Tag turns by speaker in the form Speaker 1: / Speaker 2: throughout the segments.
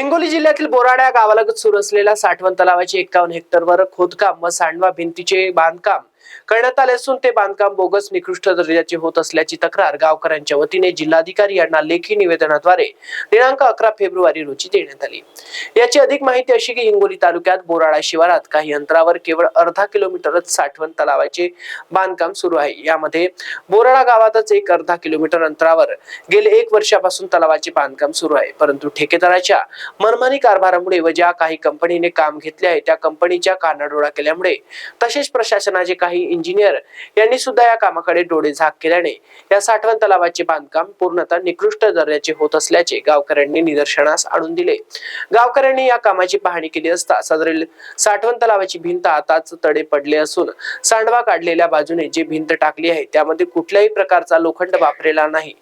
Speaker 1: हिंगोली जिल्ह्यातील बोराड्या गावालगत सुरू असलेल्या साठवण तलावाचे एकावन्न हेक्टरवर खोदकाम व सांडवा भिंतीचे बांधकाम करण्यात आले असून ते बांधकाम बोगस निकृष्ट दर्जाचे होत असल्याची तक्रार गावकऱ्यांच्या वतीने जिल्हाधिकारी यांना लेखी निवेदनाद्वारे दिनांक अकरा फेब्रुवारी रोजी देण्यात आली. याची अधिक माहिती अशी की हिंगोली तालुक्यात बोराळा शिवारात काही अंतरावर केवळ अर्धा किलोमीटरच साठवण तलावाचे बांधकाम सुरू आहे. यामध्ये बोराडा गावातच एक अर्धा किलोमीटर अंतरावर गेले एक वर्षापासून तलावाचे बांधकाम सुरू आहे. परंतु ठेकेदाराच्या मनमानी कारभारामुळे व ज्या काही कंपनीने काम घेतले आहे त्या कंपनीच्या कानाडोळा केल्यामुळे तसेच प्रशासनाचे काही इंजिनियर यांनी सुद्धा या कामाकडे डोळे झाक केल्याने या साठवण तलावाचे बांधकाम पूर्णतः निकृष्ट दर्जाचे होत असल्याचे गावकऱ्यांनी निदर्शनास आणून दिले. गावकऱ्यांनी या कामाची पाहणी केली असता सदरील साठवण तलावाची भिंत आताच तडे पडले असून सांडवा काढलेल्या बाजूने जी भिंत टाकली आहे त्यामध्ये कुठल्याही प्रकारचा लोखंड वापरलेला नाही.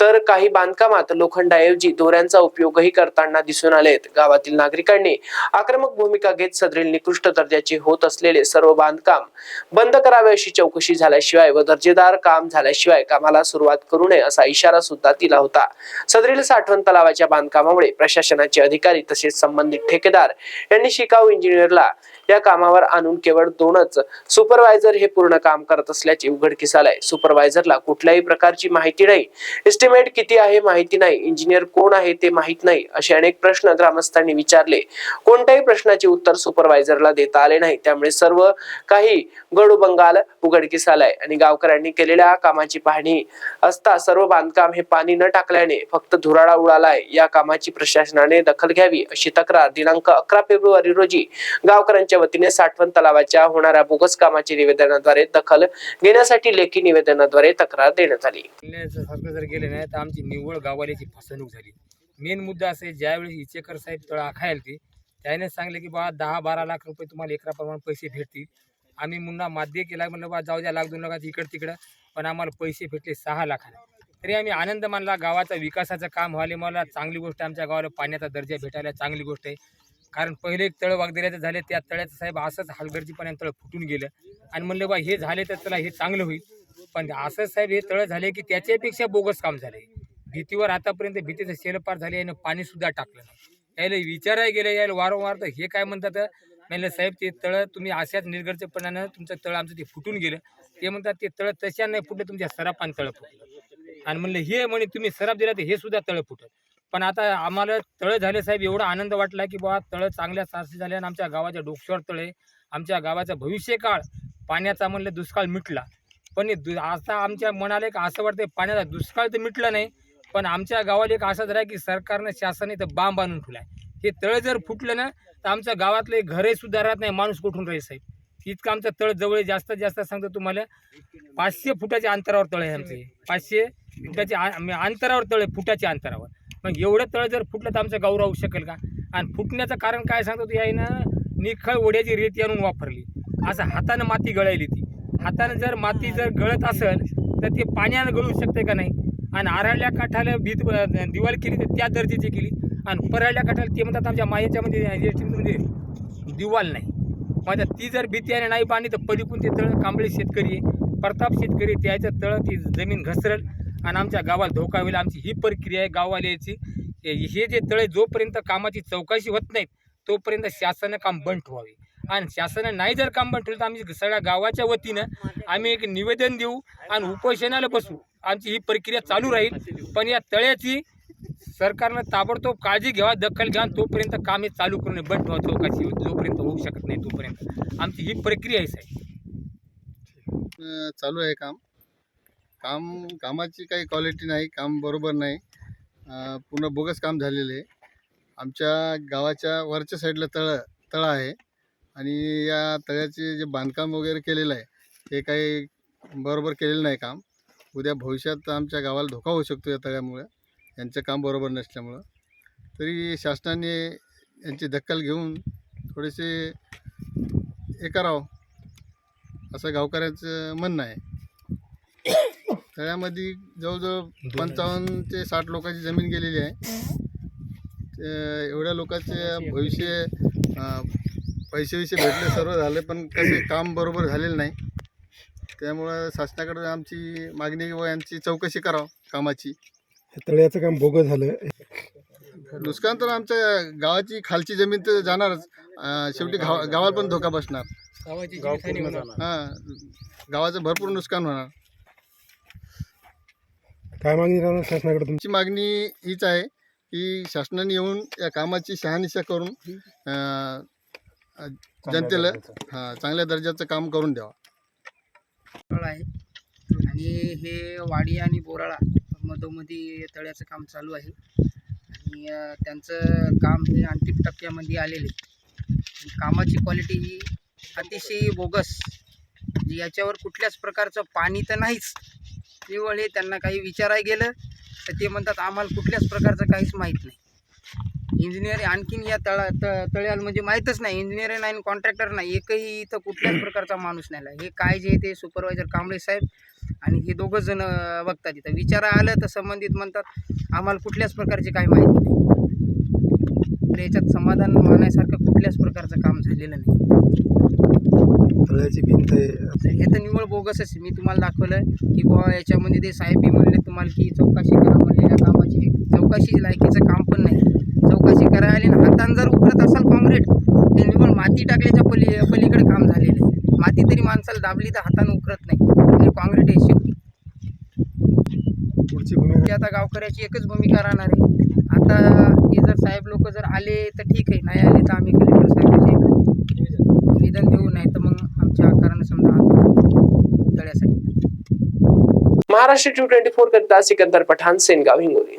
Speaker 1: तर काही बांधकामात लोखंडाऐवजी दोऱ्यांचा उपयोगही करताना दिसून आले आहेत. गावातील नागरिकांनी आक्रमक भूमिका घेत सदरील निकृष्ट दर्जाचे होत असलेले सर्व बांधकाम बंद करावे अशी चौकशी झाल्याशिवाय व दर्जेदार काम झाल्याशिवाय कामाला सुरुवात करू नये असा इशारा सुद्धा दिला होता. सदरील साठवण तलावाच्या बांधकामामुळे प्रशासनाचे अधिकारी तसेच संबंधित ठेकेदार यांनी शिकाऊ इंजिनियरला या कामावर आणून केवळ दोनच सुपरवायझर हे पूर्ण काम करत असल्याचे उघडकीस आलंय सुपरवायझरला कुठल्याही प्रकारची माहिती नाही. एस्टिमेट किती आहे माहिती नाही. इंजिनियर कोण आहे ते माहीत नाही असे अनेक प्रश्न ग्रामस्थांनी विचारले. कोणत्याही प्रश्नाचे उत्तर सुपरवायझरला देता आले नाही. त्यामुळे सर्व काही बंगाल उघडकीस आलाय. आणि गावकऱ्यांनी केलेल्या कामाची पाहणी असता सर्व बांधकाम हे पाणी न टाकल्याने फक्त धुराळा उडालाय. या कामाची प्रशासनाने दखल घ्यावी अशी तक्रार दिनांक अकरा फेब्रुवारी रोजी गावकऱ्यांच्या वतीने साठवण तलावाच्या होणाऱ्या बोगस कामाची निवेदनाद्वारे दखल घेण्यासाठी लेखी निवेदनाद्वारे तक्रार देण्यात आली.
Speaker 2: सारखं जर गेले नाही तर आमची निव्वळ गाववाल्याची फसवणूक झाली. मेन मुद्दा असे ज्यावेळी इचेकर साहेब तळ आखायला ते त्याने सांगले की बा दहा बारा लाख रुपये तुम्हाला एकराप्रमाणे पैसे भेटतील. आम्ही मुन्ना माध्य केला म्हणलं बा जाऊ द्या लाख दोन लाखात इकडं तिकडं. पण आम्हाला पैसे भेटले सहा लाखाला तरी आम्ही आनंद मानला गावाचा विकासाचं काम व्हाले मला चांगली गोष्ट आमच्या गावाला पाण्याचा दर्जा भेटायला चांगली गोष्ट आहे. कारण पहिले एक तळ वागदऱ्याचं झाले त्या तळ्याचं साहेब असंच हलगर्जीपणे तळ फुटून गेलं. आणि म्हणलं बा हे झाले तर चला हे चांगलं होईल. पण असं साहेब हे तळ झाले की त्याच्यापेक्षा बोगस काम झाले. भीतीवर आतापर्यंत भीतीचं शेलपार झाले आणि पाणीसुद्धा टाकलं नाही. यायला विचारायला गेलं यायला वारंवार तर हे काय म्हणतात म्हणलं साहेब ते तळं तुम्ही अशाच निर्गरचेपणानं तुमचं तळ आमचं ते फुटून गेलं. ते म्हणतात ते तळ तशा नाही फुटलं तुमच्या सरापान तळं फुटलं. आणि म्हणलं हे म्हणे तुम्ही सराप दिला तर हे सुद्धा तळं फुटलं. पण आता आम्हाला तळं झाले साहेब एवढा आनंद वाटला की बाबा तळं चांगल्या सारसे झाले आणि आमच्या गावाच्या डोक्षावर तळे आमच्या गावाचा भविष्यकाळ पाण्याचा म्हणलं दुष्काळ मिटला. पण हे दु आता आमच्या मनाला एक असं वाटतं पाण्याचा दुष्काळ तर मिटला नाही पण आमच्या गावाला एक असं झालं की सरकारनं शासनाने तर बांब बांधून आहे हे तळ जर फुटलं ना तर आमच्या गावातले घरही सुद्धा राहत नाही माणूस कुठून राहील साहेब? इतकं आमचं तळ जवळ जास्तीत जास्त सांगतो तुम्हाला पाचशे फुटाच्या अंतरावर तळ आहे आमचे पाचशे फुटाच्या आ- अंतरावर तळ आहे फुटाच्या अंतरावर. मग एवढं तळ जर फुटलं तर आमचं गाव राहू शकेल का? आणि फुटण्याचं कारण काय सांगतो ती आहे ना निखळ ओढ्याची रेती आणून वापरली. असं हातानं माती गळायली ती. हातानं जर माती जर गळत असेल तर ते पाण्यानं गळू शकते का नाही? आणि आराळल्या काठाला भीत दिवाळ केली तर त्या दर्जेची केली. आणि परळल्या काठाला ते म्हणतात आमच्या मायाच्यामध्ये म्हणजे दिवाल नाही. माझ्या ती जर भीती आणि नाही पाणी तर पलीकून ते तळ कांबळे शेतकरी प्रताप शेतकरी त्याचं तळ ती जमीन घसरल आणि आमच्या गावाला धोका होईल. आमची ही प्रक्रिया आहे गाववाल्याची. हे हे जे तळे जोपर्यंत कामाची चौकशी होत नाहीत तोपर्यंत शासनानं काम बंद ठेवावे. आणि शासनानं नाही जर काम बंद ठेवलं तर आम्ही सगळ्या गावाच्या वतीनं आम्ही एक निवेदन देऊ आणि उपोषणाला बसू. आमची ही प्रक्रिया चालू राहील. पण या तळ्याची सरकारनं ताबडतोब काळजी घ्यावा दखल घ्या तोपर्यंत काम हे चालू नये बंद ठेवा चौकाशी जोपर्यंत होऊ शकत नाही तोपर्यंत. आमची ही प्रक्रिया आहे साहेब.
Speaker 3: चालू आहे काम. काम कामाची काही क्वालिटी नाही काम बरोबर नाही. पूर्ण बोगस काम झालेलं आहे. आमच्या गावाच्या वरच्या साईडला तळ तळं आहे. आणि या तळ्याचे जे बांधकाम वगैरे केलेलं आहे ते काही बरोबर केलेलं नाही काम. उद्या भविष्यात आमच्या गावाला धोका होऊ शकतो या तळ्यामुळे. यांचं काम बरोबर नसल्यामुळं. तरी शासनाने यांची दखल घेऊन थोडेसे हे करावं असं गावकऱ्यांचं म्हणणं आहे. तळ्यामध्ये जवळजवळ पंचावन्न ते साठ लोकांची जमीन गेलेली आहे. एवढ्या लोकांचे भविष्य पैसेविषयी पैसे विषय भेटले सर्व झाले पण कसे काम बरोबर झालेलं नाही. त्यामुळं शासनाकडे आमची मागणी व यांची चौकशी करावं कामाची.
Speaker 4: तळ्याचं काम बोगस झालं.
Speaker 3: नुकसान तर आमच्या गावाची खालची जमीन तर जाणारच. अं, शेवटी गाव गावाला पण धोका बसणार. हां गावाचं भरपूर नुकसान होणार.
Speaker 4: काय मागणी राहणार शासनाकडे तुमची?
Speaker 3: मागणी हीच आहे की शासनाने येऊन या कामाची शहानिशा करून अं, जनतेला हां चांगल्या दर्जाचं काम करून द्यावं.
Speaker 5: आहे. आणि हे वाडी आणि बोराळा मधोमधी तळ्याचं काम चालू आहे. आणि त्यांचं काम हे अंतिम टप्प्यामध्ये आलेले कामाची क्वालिटी ही अतिशय बोगस म्हणजे याच्यावर कुठल्याच प्रकारचं पाणी तर नाहीच. निवळ हे त्यांना काही विचाराय गेलं तर ते म्हणतात आम्हाला कुठल्याच प्रकारचं काहीच माहीत नाही. इंजिनियर आणखीन या तळा त तळ्याला म्हणजे माहीतच नाही. इंजिनियर नाही कॉन्ट्रॅक्टर नाही. एकही इथं कुठल्याच प्रकारचा माणूस नाही. हे काय जे ते सुपरवायझर कांबळे साहेब आणि हे दोघंच जण बघतात इथं. विचारा आलं तर संबंधित म्हणतात आम्हाला कुठल्याच प्रकारची काही माहिती नाही. तर याच्यात समाधान मानायसारखं कुठल्याच प्रकारचं काम झालेलं नाही.
Speaker 4: तळ्याची भिंत आहे.
Speaker 5: हे तर निव्वळ बोगसच आहे. मी तुम्हाला दाखवलं की बुवा याच्यामध्ये ते साहेब बी म्हणले तुम्हाला की चौकशी करा म्हणले या कामाची चौकशी लायकीचं काम पण नाही. चौकशी करायला ना हातानं जर उकरत असाल काँक्रीट ते निव्वळ माती टाकल्याच्या पली पलीकडे काम झालेलं माती तरी माणसाला दाबली तर हातानं उकरत नाही. आणि काँक्रीट आहे शेवटी.
Speaker 4: पुढची भूमिका?
Speaker 5: आता गावकऱ्याची एकच भूमिका राहणार आहे. आता हे जर साहेब लोक जर आले तर ठीक आहे. नाही आले तर आम्ही कलेक्टर साहेबाचे निवेदन देऊ नाही तर मग आमच्या आकारानं समजा तळ्यासाठी.
Speaker 1: महाराष्ट्र टू ट्वेंटी फोर करिता सिकंदर पठाण सेनगाव हिंगोली.